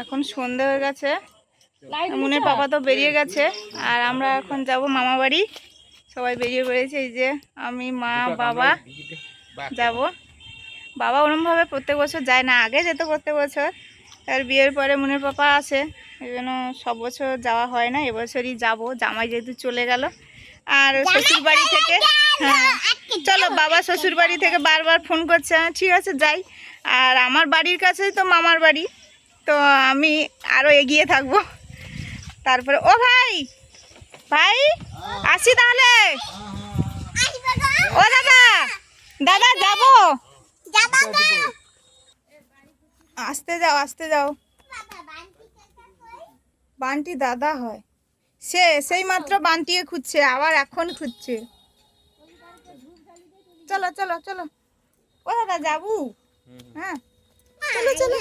এখন সন্ধে হয়ে গেছে। মুনের পাপা তো বেরিয়ে গেছে। আর আমরা এখন যাব মামা বাড়ি। সবাই বেরিয়ে পড়েছে এই যে আমি মা বাবা যাব। বাবা ওরমভাবে প্রত্যেক বছর যায় না আগে যেত প্রত্যেক বছর। আর বিয়ের পরে মুনের পাপা আসে এই জন্য সব বছর যাওয়া হয় না এবছরই যাব। জামাই যেহেতু চলে গেল। আর শ্বশুর বাড়ি থেকে হ্যাঁ। চলো বাবা শ্বশুর বাড়ি থেকে বারবার ফোন করছে। হ্যাঁ, ঠিক আছে যাই। আর আমার বাড়ির কাছেই তো মামার বাড়ি। তো আমি আরও এগিয়ে থাকব। তারপরে, ও ভাই ভাই, আসি তাহলে? ও দাদা দাদা যাব? আসতে যাও আসতে যাও। বান্টি দাদা হয়। সে সেই মাত্র বান্টিয়ে খুঁজছে, আবার এখন খুঁজছে। চলো চলো চলো। ও দাদা, যাব? হ্যাঁ। চলো চলো।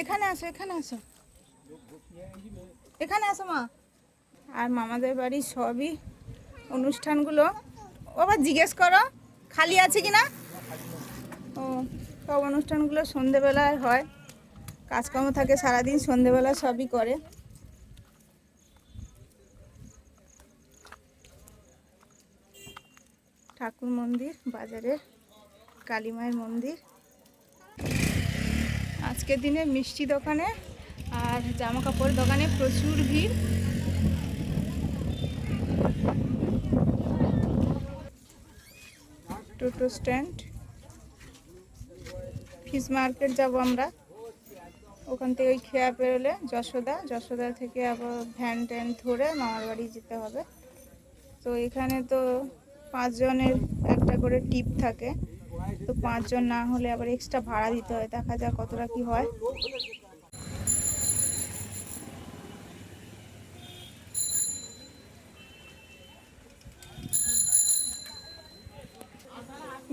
এখানে আসো এখানে আসো। এখানে আসো মা। আর মামাদের বাড়ির সবই অনুষ্ঠানগুলো। আবার জিজ্ঞেস করো, খালি আছে কি না ও, সব অনুষ্ঠানগুলো সন্ধেবেলায় হয়। কাজকর্ম থাকে, সারাদিন সন্ধেবেলা সবই করে। ঠাকুর মন্দির বাজারে কালী মায়ের মন্দির। আজকের দিনে মিষ্টি দোকানে আর জামা কাপড় দোকানে প্রচুর ভিড়। টোটো স্ট্যান্ড। ফিশ মার্কেট যাব আমরা। ওখান থেকে ওই খেয়া পেরোলে যশোদা। যশোদা থেকে আবার ভ্যান ট্যান ধরে মামার বাড়ি যেতে হবে। তো এখানে তো পাঁচজনের একটা করে টিপ থাকে। তো পাঁচজন না হলে আবার এক্সট্রা ভাড়া দিতে হয়। দেখা যাক কতটা কি হয়।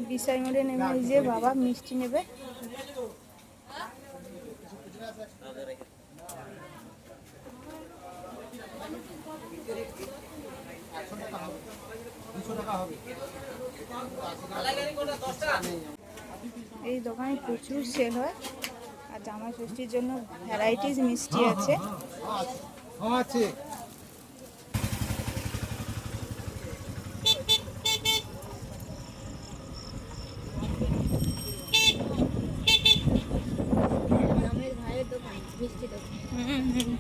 বিশাই মোড়ে নেমে এই যে বাবা মিষ্টি নেবে। এই দোকানে প্রচুর সেল হয় আর জামা ষষ্ঠীর জন্য ভ্যারাইটিস মিষ্টি আছে। আছে হুম, হুম।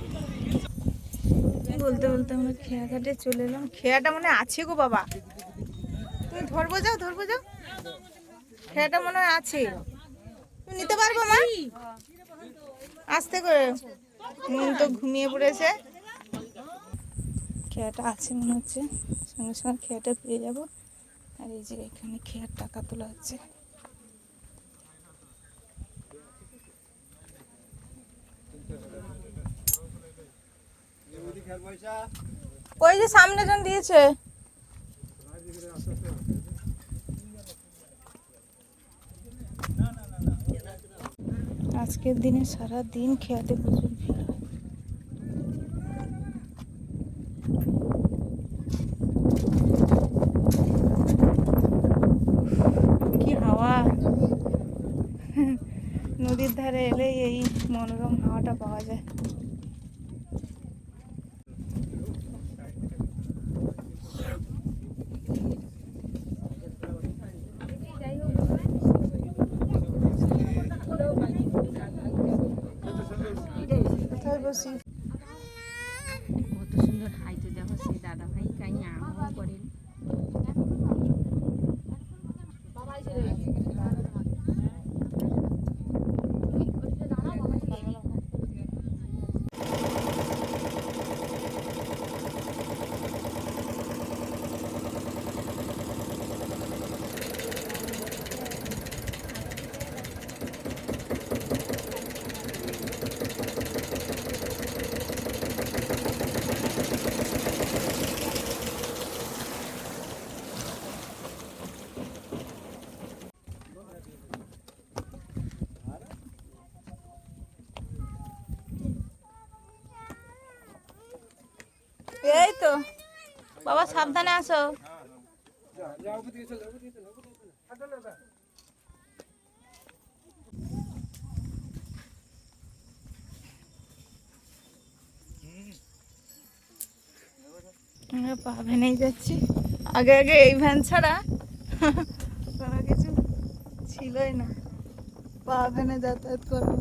বলতে বলতে আমরা খেয়া ঘাটে চলে এলাম। খেয়াটা মানে আছে গো বাবা। তুমি ধরবো যাও ধরবো যাও। খেয়াটা মনে হয় আছে। নিতে পারব, মা? আস্তে করে। মন তো ঘুমিয়ে পড়েছে। খেয়াটা আছে মনে হচ্ছে। সঙ্গে সঙ্গে খেয়াটা পেয়ে যাব। আর এই যে এখানে খেয়ার টাকা তোলা হচ্ছে। ওই যে সামনে জন দিয়েছে। আজকের দিনে সারা দিন খেয়াতে প্রচুর ভিড় হয়। কি হাওয়া নদীর ধারে এলেই এই মনোরম হাওয়াটা পাওয়া যায় সাবধানে আসো আমরা পা ভেনেই যাচ্ছি। আগে আগে এই ভ্যান ছাড়া। কোনো কিছু ছিলই না। পা ভেনে যাতায়াত করব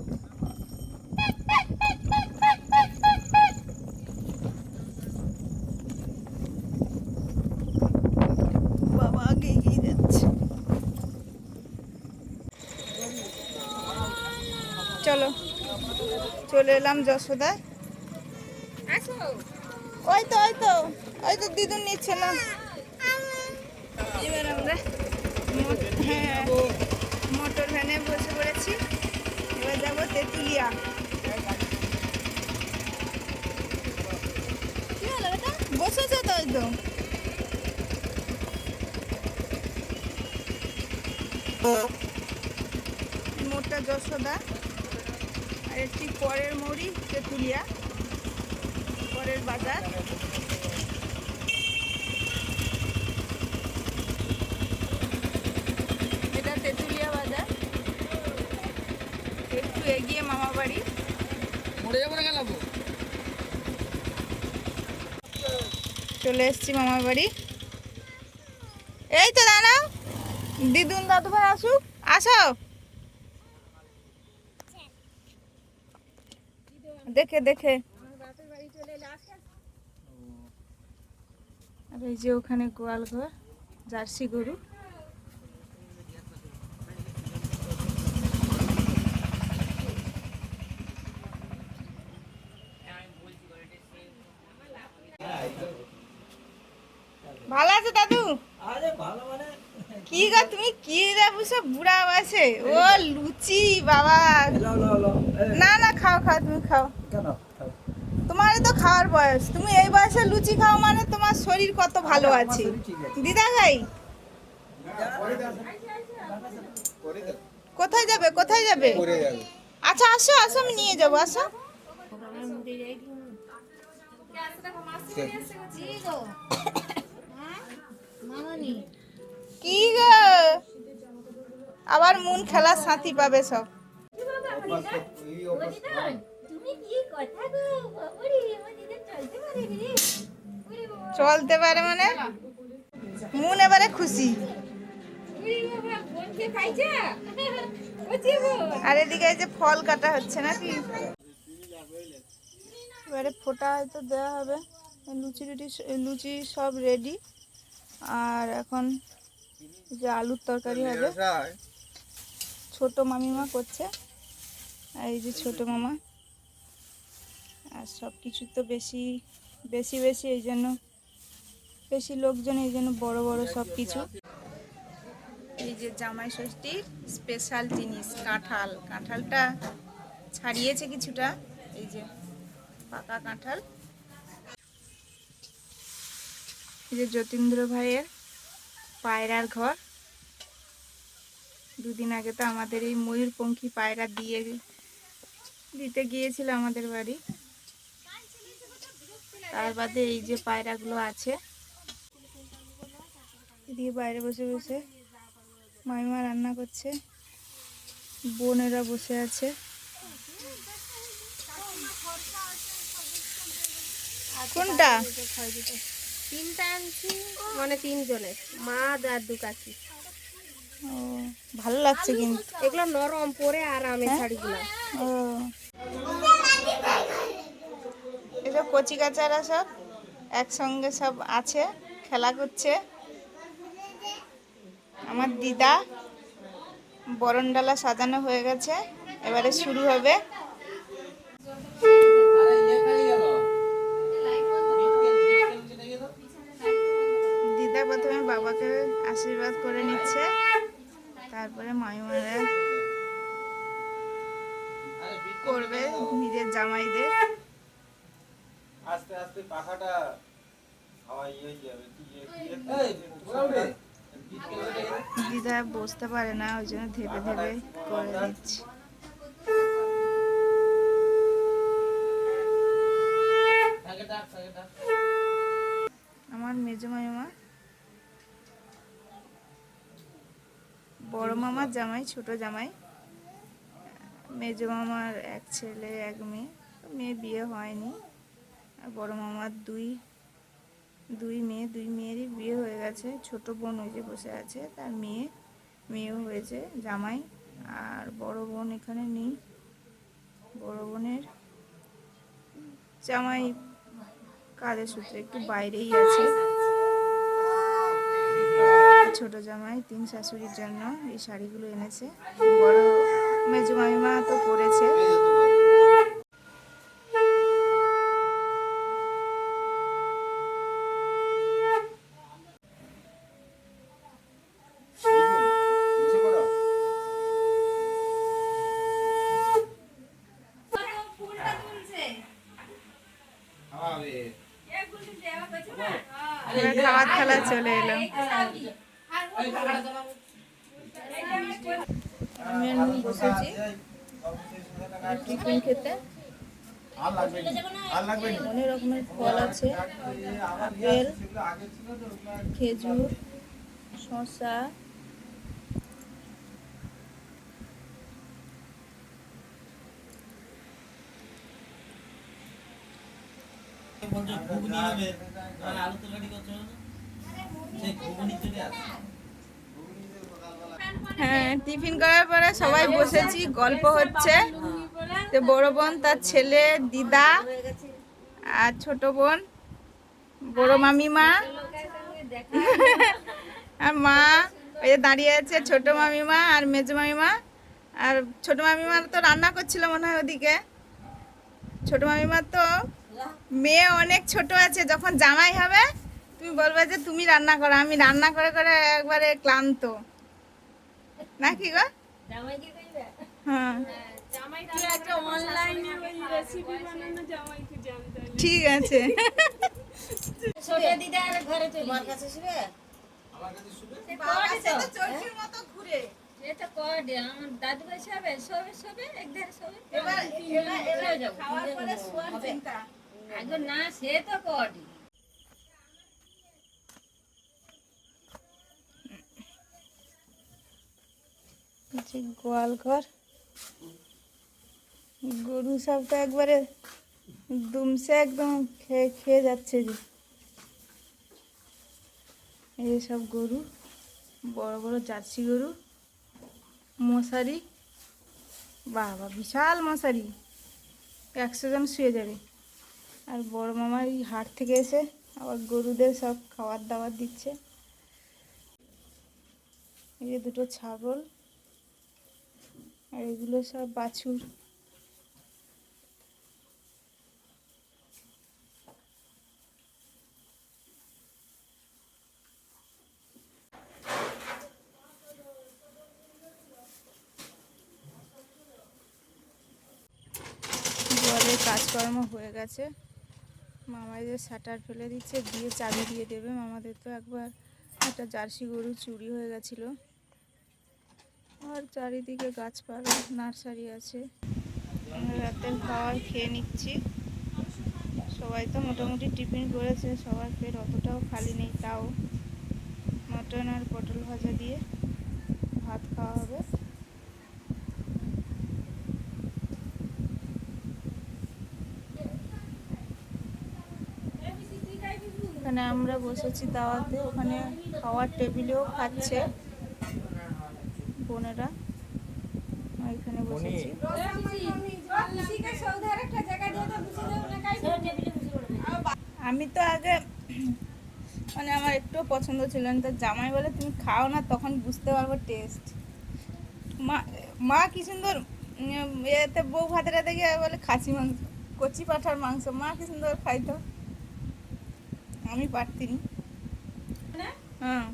চলে এলাম যশোদায়। ওই তো ওই তো ওই তো দিদুন নিচ্ছে না। এবার আমরা হ্যাঁ মোটর ভ্যানে বসে পড়েছি। এবার যাব তেঁতুলিয়া। কি হলো বেটা? বসেছো তো ওই তো। মোটটা যশোদা। আর একটি পরের মৌরি তেঁতুলিয়া। পরের বাজার। এটা তেঁতুলিয়া বাজার। একটু এগিয়ে মামা বাড়ি। চলে এসছি মামার বাড়ি। এই তো দাঁড়াও। দিদুন দাদু ভাই আসুক। আসো। দেখে দেখে। আর এই যে ওখানে গোয়াল ঘর জার্সি গরু। ভালো আছে দাদু? আরে ভালো মানে। কি গো তুমি কি রে বুঝছ? বুড়া আছে ও লুচি বাবা। না না খাও খাও তুমি খাও। কেন। তোমার তো খাওয়ার বয়স। তুমি এই বয়সে লুচি খাও মানে তোমার শরীর কত ভালো আছে। আছে। দিদা ভাই। কোথায় যাবে? কোথায় যাবে? আচ্ছা আসো আসো আমি নিয়ে যাব আসো। কি গো? আবার মন খেলার সাথী পাবে সব। চলতে পারে রে। ওরে বাবা। চলতে পারে মানে? মন এবারে খুশি। আর এদিকে এই যে ফল কাটা হচ্ছে নাকি? এবারে ফোটা হয়তো দেওয়া হবে। লুচি টুচি লুচি সব রেডি আর এখন যে আলুর তরকারি হবে। ছোট মামিমা করছে। আর এই যে ছোট মামা। আর সব কিছু তো বেশি বেশি বেশি এই জন্য, বেশি লোকজন এই জন্য বড় বড় সব কিছু এই যে জামাই ষষ্ঠীর স্পেশাল জিনিস, কাঁঠাল। কাঁঠালটা ছাড়িয়েছে কিছুটা, এই যে পাকা কাঁঠাল। এই যে যতীন্দ্র ভাইয়ের পায়রার ঘর। দুদিন আগে তো আমাদের এই ময়ূরপঙ্খী পায়রা দিয়ে দিতে গিয়েছিল আমাদের বাড়ি। তার বাদে এই যে পায়রাগুলো আছে। এদিকে বাইরে বসে বসে মাইমা রান্না করছে। বোনেরা বসে আছে। কোনটা? তিনটা আনছি মানে তিনজনের মা আর দু কাকি। ও ভালো লাগছে কিন্তু। এগুলো নরম পরে আরামে হ্যাঁ? শাড়িগুলো। ও। কচি কাচারা সব একসঙ্গে সব আছে, খেলা করছে। আমার দিদা বরণডালা সাজানো হয়ে গেছে, এবারে শুরু হবে। দিদা প্রথমে বাবাকে আশীর্বাদ করে নিচ্ছে, তারপরে মাইমারা করবে নিজের জামাইদের। আস্তে আস্তে পাখাটা হাওয়া যাবে কি এই, ওরা উঠে। দিদা বসতে পারে না ওই জন্য ধেপে ধেপে করে দিচ্ছি। আমার মেজো মামা বড় মামার জামাই ছোট জামাই মেজো মামার এক ছেলে এক মেয়ে মেয়ে বিয়ে হয়নি। আর বড় মামার দুই দুই মেয়ে, দুই মেয়েরই বিয়ে হয়ে গেছে। ছোট বোন ওই যে বসে আছে, তার মেয়ে, মেয়েও হয়েছে, জামাই। আর বড় বোন এখানে নেই। বড় বোনের জামাই কাজের সূত্রে একটু বাইরেই আছে। ছোট জামাই, তিন শাশুড়ির জন্য এই শাড়িগুলো এনেছে। বড় মেজু মামিমা তো পরেছে। চলে এলো আমি আর নুন বসেছি। টিফিন খেতে। অনেক রকমের ফল আছে। আপেল তো খেজুর, শসা। ঘুগনি হবে। আলু করছ না সেই ঘুগনি চলে আসে হ্যাঁ টিফিন করার পরে সবাই বসেছি, গল্প হচ্ছে। যে বড় বোন, তার ছেলে, দিদা আর ছোট বোন, বড় মামিমা। আর মা, ওই যে দাঁড়িয়ে আছে, ছোট মামিমা আর মেজো মামিমা। আর ছোট মামিমা তো রান্না করছিল মনে হয় ওদিকে। ছোট মামিমা তো মেয়ে অনেক ছোট আছে, যখন জামাই হবে তুমি বলবে যে তুমি রান্না করো আমি রান্না করে করে একবারে ক্লান্ত। নাকি গো? হ্যাঁ। ঠিক আছে। ছোট দিদা আর ঘরে তোমার কাছে শুবে? আমার কাছে শুধু চরকির মতো ঘুরে। এটা কড আমার দাদু ভাই সবে সবে সবে একধারে সবে এবার এবার এবার খাওয়ার পরে শোয়ার চিন্তা। আগে না সে তো কড যে গোয়াল ঘর। গরু সব তো একবারে দুমসে একদম খেয়ে খেয়ে যাচ্ছে যে। এই সব গরু, বড় বড় জার্সি গরু, মশারি। বাবা, বিশাল মশারি। একশো জন শুয়ে যাবে। আর বড় মামার এই হাট থেকে এসে আবার গরুদের সব খাবার দাবার দিচ্ছে। এই যে দুটো ছাগল। আর এগুলো সব বাছুর। জলের কাজকর্ম হয়ে গেছে। মামাদের শাটার ফেলে দিচ্ছে, দিয়ে চাবি দিয়ে দেবে। মামাদের তো একবার একটা জার্সি গরু চুরি হয়ে গেছিল। আর চারিদিকে গাছপালা, নার্সারি আছে। আমরা রাতের খাবার খেয়ে নিচ্ছি। সবাই তো মোটামুটি টিফিন করেছে, সবার পেট অতটাও খালি নেই তাও। মটন আর পটল ভাজা দিয়ে ভাত খাওয়া হবে। এখানে আমরা বসেছি দাওয়াতে, ওখানে খাওয়ার টেবিলেও খাচ্ছে। বোনেরা। এখানে বসেছি। আমি তো আগে মানে আমার একটুও পছন্দ ছিল না তো জামাই বলে তুমি খাও না তখন বুঝতে পারব টেস্ট মা মা কি সুন্দর এতে বউ ভাতে রাতে গিয়ে বলে খাসি মাংস কচি পাঠার মাংস মা কি সুন্দর খাইতো। আমি পারতিনি। হ্যাঁ।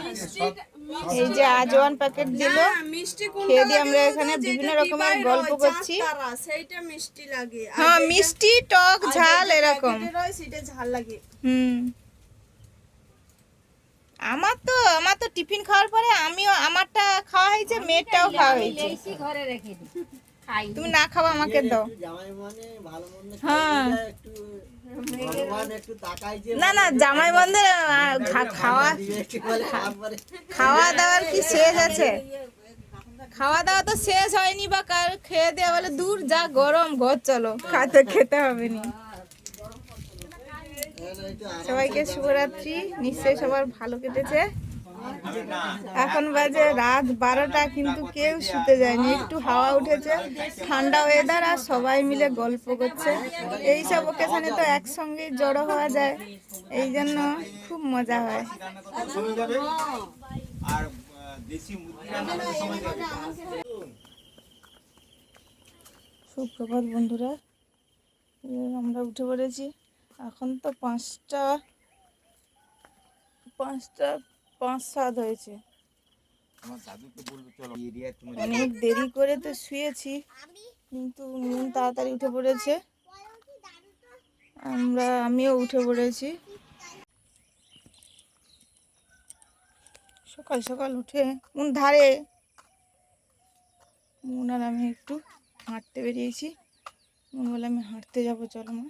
মিষ্টি এই যে আজওয়ান প্যাকেট দিল। মিষ্টি খেয়ে দিয়ে আমরা এখানে বিভিন্ন রকমের গল্প করছি। মিষ্টি হ্যাঁ মিষ্টি টক ঝাল এরকম। প্যাকেটে রয়, সেটা ঝাল লাগে। হুম। আমার তো আমার তো টিফিন খাওয়ার পরে আমিও আমারটা খাওয়া হয়েছে মেয়েরটাও খাওয়া হয়েছে। ঘরে রেখে তুমি না খাওয়া আমাকে দাও। মানে হ্যাঁ। না না জামাই বন্ধে খাওয়া খাওয়া দাওয়ার কি শেষ আছে? খাওয়া দাওয়া তো শেষ হয়নি বা কার খেয়ে দেওয়া বলে দূর যা গরম ঘর চলো খাতে খেতে হবে নি। সবাইকে শুভরাত্রি নিশ্চয়ই সবার ভালো কেটেছে। এখন বাজে রাত বারোটা, কিন্তু কেউ শুতে যায়নি। একটু হাওয়া উঠেছে, ঠান্ডা ওয়েদার আর সবাই মিলে গল্প করছে। এই সব ওকেশনে তো একসঙ্গে জড়ো হওয়া যায়। এই জন্য খুব মজা হয়। সুপ্রভাত বন্ধুরা আমরা উঠে পড়েছি। এখন তো পাঁচটা পাঁচটা পাঁচ সাত হয়েছে অনেক দেরি করে তো শুয়েছি কিন্তু মন তাড়াতাড়ি উঠে পড়েছে। আমরা আমিও উঠে পড়েছি। সকাল সকাল উঠে মন ধারে। মন আর আমি একটু হাঁটতে বেরিয়েছি। মন বলে আমি হাঁটতে যাব চলো মা।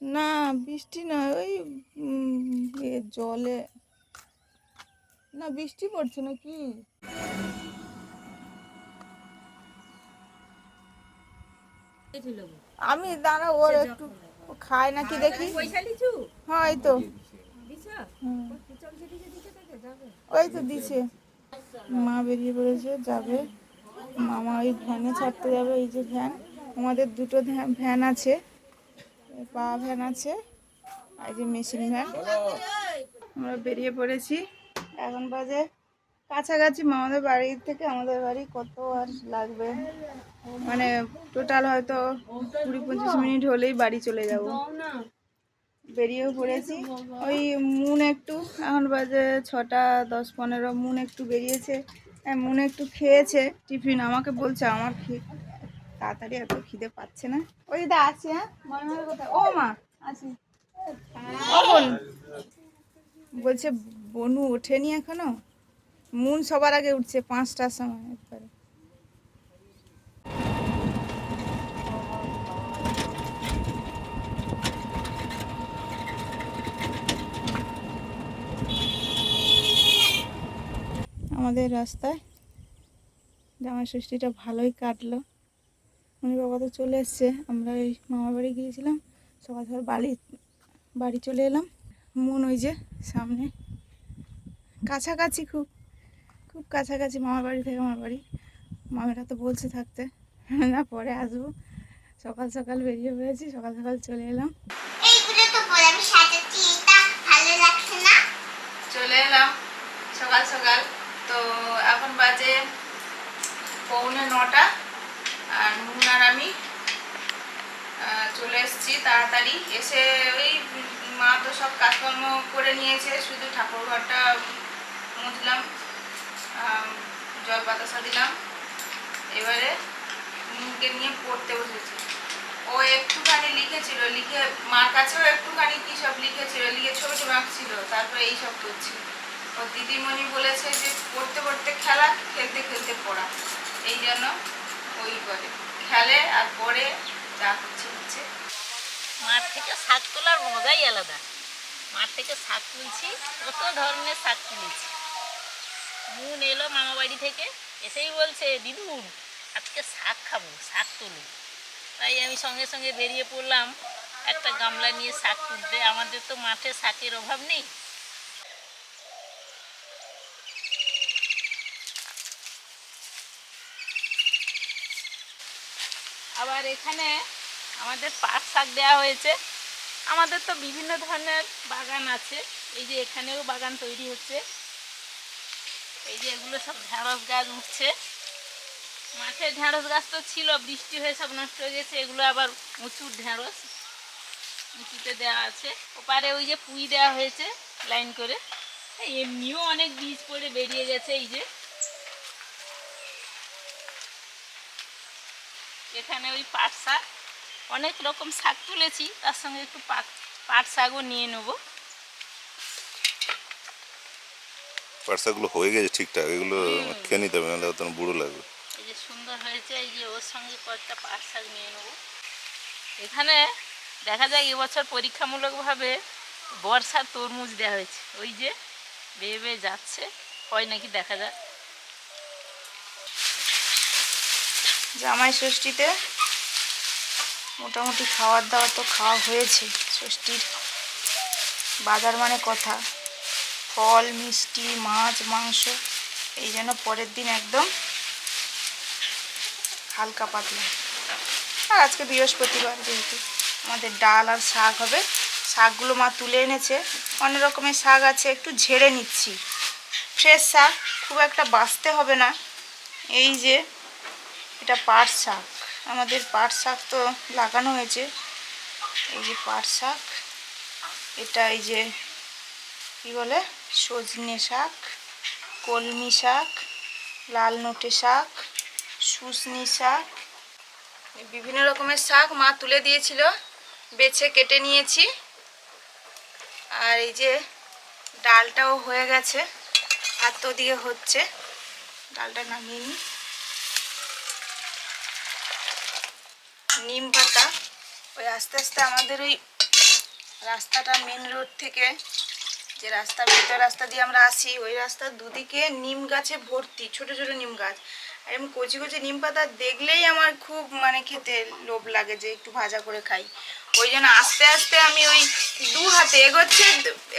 না বৃষ্টি না ওই জলে। না বৃষ্টি পড়ছে না কি আমি দাঁড়া ওর একটু খায় নাকি দেখি। হ্যাঁ তো। ওই তো দিছে। মা বেরিয়ে পড়েছে যাবে। মামা ওই ভ্যানে ছাড়তে যাবে এই যে ভ্যান। আমাদের দুটো ভ্যান আছে। পা ভ্যান আছে, আর যে মেশিন ভ্যান। আমরা বেরিয়ে পড়েছি। এখন বাজে কাছাকাছি মামাদের বাড়ি থেকে আমাদের বাড়ি, কত আর লাগবে? মানে টোটাল হয়তো কুড়ি পঁচিশ মিনিট হলেই বাড়ি চলে যাব। বেরিয়েও পড়েছি। ওই মুন একটু, এখন বাজে ছটা দশ পনেরো, মুন একটু বেরিয়েছে। হ্যাঁ মুন একটু খেয়েছে, টিফিন। আমাকে বলছে, আমার তাড়াতাড়ি এত খিদে পাচ্ছে না। ওই দা আছি হ্যাঁ? মনে কোথায়? ও মা, আছি। বলছে, বনু ওঠেনি এখনও? মুন সবার আগে উঠছে পাঁচটার সময় একবারে। আমাদের রাস্তায় জামাই ষষ্ঠীটা ভালোই কাটলো। উনি বাবা তো চলে এসছে। আমরা এই মামা বাড়ি গিয়েছিলাম। সকাল সকাল বাড়ি বাড়ি চলে এলাম। মন ওই যে সামনে। কাছাকাছি খুব খুব কাছাকাছি মামার বাড়ি থেকে আমার বাড়ি। মামিরা তো বলছে থাকতে। না পরে আসব। সকাল সকাল বেরিয়ে পড়েছি সকাল সকাল চলে এলাম। এইগুলো তো বলে আমি সাজাচ্ছি এটা ভালো লাগছে না? চলে এলাম সকাল সকাল। তো এখন বাজে পৌনে নটা আর নুন আর আমি আহ, চলে এসেছি তাড়াতাড়ি এসে ওই মা তো সব কাজকর্ম করে নিয়েছে, শুধু ঠাকুর ঘরটা মুছলাম জল বাতাসা দিলাম। এবারে নুনকে নিয়ে পড়তে বসেছি। ও একটুখানি লিখেছিল, লিখে মার কাছেও একটুখানি কি সব লিখেছিল, লিখে ছবি আঁকছিল, তারপরে এই সব করছিল ও দিদিমণি বলেছে যে পড়তে পড়তে খেলা, খেলতে খেলতে পড়া। এই জন্য ওই করে। খেলে আর পরে যা করছে হচ্ছে। মাঠ থেকে শাক তোলার মজাই আলাদা। মাঠ থেকে শাক তুলছি, কত ধরনের শাক তুলেছি মুন এলো মামা বাড়ি থেকে, এসেই বলছে দিদুন আজকে শাক খাব, শাক তুলো। তাই আমি সঙ্গে সঙ্গে বেরিয়ে পড়লাম, একটা গামলা নিয়ে শাক তুলতে। আমাদের তো মাঠে শাকের অভাব নেই। আবার এখানে আমাদের পাট শাক দেওয়া হয়েছে। আমাদের তো বিভিন্ন ধরনের বাগান আছে। এই যে এখানেও বাগান তৈরি হচ্ছে। এই যে এগুলো সব ঢেঁড়স গাছ উঠছে। মাঠে ঢেঁড়স গাছ তো ছিল, বৃষ্টি হয়ে সব নষ্ট হয়ে গেছে। এগুলো আবার উঁচুর ঢেঁড়স উঁচুতে দেওয়া আছে। ওপারে ওই যে পুঁই দেওয়া হয়েছে লাইন করে। এমনিও অনেক বীজ পড়ে বেরিয়ে গেছে এই যে। এখানে ওই পাট শাক। অনেক রকম শাক তুলেছি তার সঙ্গে একটু পাট পাট শাকও নিয়ে নেব। পাট শাকগুলো হয়ে গেছে ঠিকঠাক এগুলো খেয়ে নিতে হবে নাহলে তখন বুড়ো লাগবে। এই যে সুন্দর হয়েছে এই যে ওর সঙ্গে কয়েকটা পাট শাক নিয়ে নেব। এখানে দেখা যায় এবছর পরীক্ষামূলকভাবে বর্ষার তরমুজ দেওয়া হয়েছে। ওই যে বেয়ে বেয়ে যাচ্ছে হয় নাকি দেখা যাক। জামাই ষষ্ঠীতে মোটামুটি খাওয়ার দাওয়ার তো খাওয়া হয়েছে, ষষ্ঠীর। বাজার মানে কথা। ফল, মিষ্টি, মাছ, মাংস, এই জন্য পরের দিন একদম হালকা পাতলা। আর আজকে বৃহস্পতিবার যেহেতু, আমাদের ডাল আর শাক হবে। শাকগুলো মা তুলে এনেছে। অনেক রকমের শাক আছে, একটু ঝেড়ে নিচ্ছি। ফ্রেশ শাক, খুব একটা বাঁচতে হবে না। এই যে, এটা পাট শাক। আমাদের পাট শাক তো লাগানো হয়েছে। এই যে পাট শাক, এটা এই যে কি বলে? সজনে শাক, কলমি শাক, লাল নোটে শাক, শুশনি শাক, বিভিন্ন রকমের শাক মা তুলে দিয়েছিল, বেছে কেটে নিয়েছি। আর এই যে ডালটাও হয়ে গেছে আর তো দিকে হচ্ছে, ডালটা নামিয়ে নিই। নিম পাতা। ওই আস্তে আস্তে আমাদের ওই রাস্তাটা মেন রোড থেকে যে রাস্তা, ভিতর রাস্তা দিয়ে আমরা আসি, ওই রাস্তার দুদিকে নিম গাছে ভর্তি, ছোট ছোট নিম গাছ। আর এরকম কচি কচি নিম পাতা দেখলেই আমার খুব মানে খেতে লোভ লাগে যে একটু ভাজা করে খাই। ওই জন্য আস্তে আস্তে আমি ওই দু হাতে এগোচ্ছে,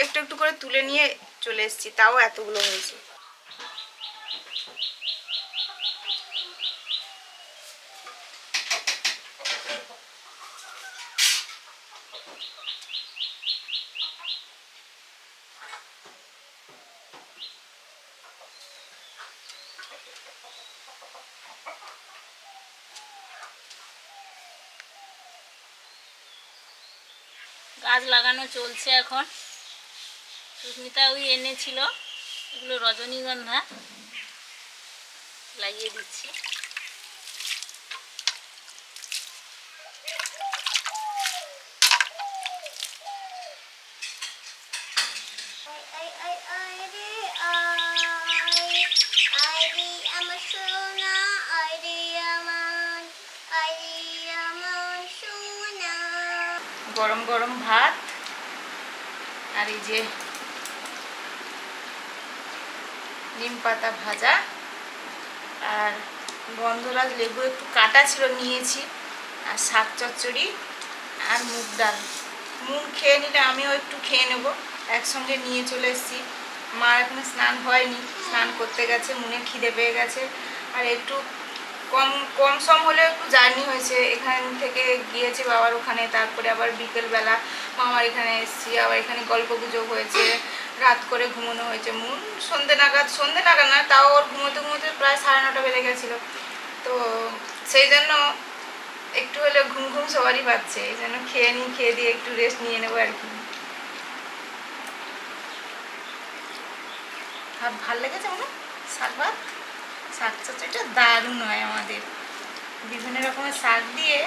একটু একটু করে তুলে নিয়ে চলে এসেছি, তাও এতগুলো হয়েছে। গাছ লাগানো চলছে এখন। সুস্মিতা ওই এনেছিল। এগুলো রজনীগন্ধা। লাগিয়ে দিচ্ছি। গরম গরম ভাত আর এই যে নিম পাতা ভাজা। আর গন্ধরাজ লেবু একটু কাটা ছিল, নিয়েছি। আর শাক চচ্চড়ি আর মুগ ডাল। মুগ খেয়ে নিলে আমিও একটু খেয়ে নেব। একসঙ্গে নিয়ে চলে এসেছি। মার এখনও স্নান হয়নি, স্নান করতে গেছে, মনে খিদে পেয়ে গেছে। আর একটু কম কম সম হলেও একটু জার্নি হয়েছে। এখান থেকে গিয়েছি বাবার ওখানে, তারপরে আবার বিকেলবেলা মামার এখানে এসেছি, আবার এখানে গল্প গুজব হয়েছে, রাত করে ঘুমানো হয়েছে। মন সন্ধে নাগাদ সন্ধে নাগাদ না, তাও ওর ঘুমোতে ঘুমোতে প্রায় সাড়ে নটা বেজে গেছিল। তো সেই জন্য একটু হলে ঘুম ঘুম সবারই পাচ্ছে। এই জন্য খেয়ে নিই, খেয়ে দিয়ে একটু রেস্ট নিয়ে নেব আর কি। ভালো লেগেছে মনে? শাক ভাত? শাক চচ্চড়িটা দারুণ হয় আমাদের। বিভিন্ন রকমের শাক দিয়ে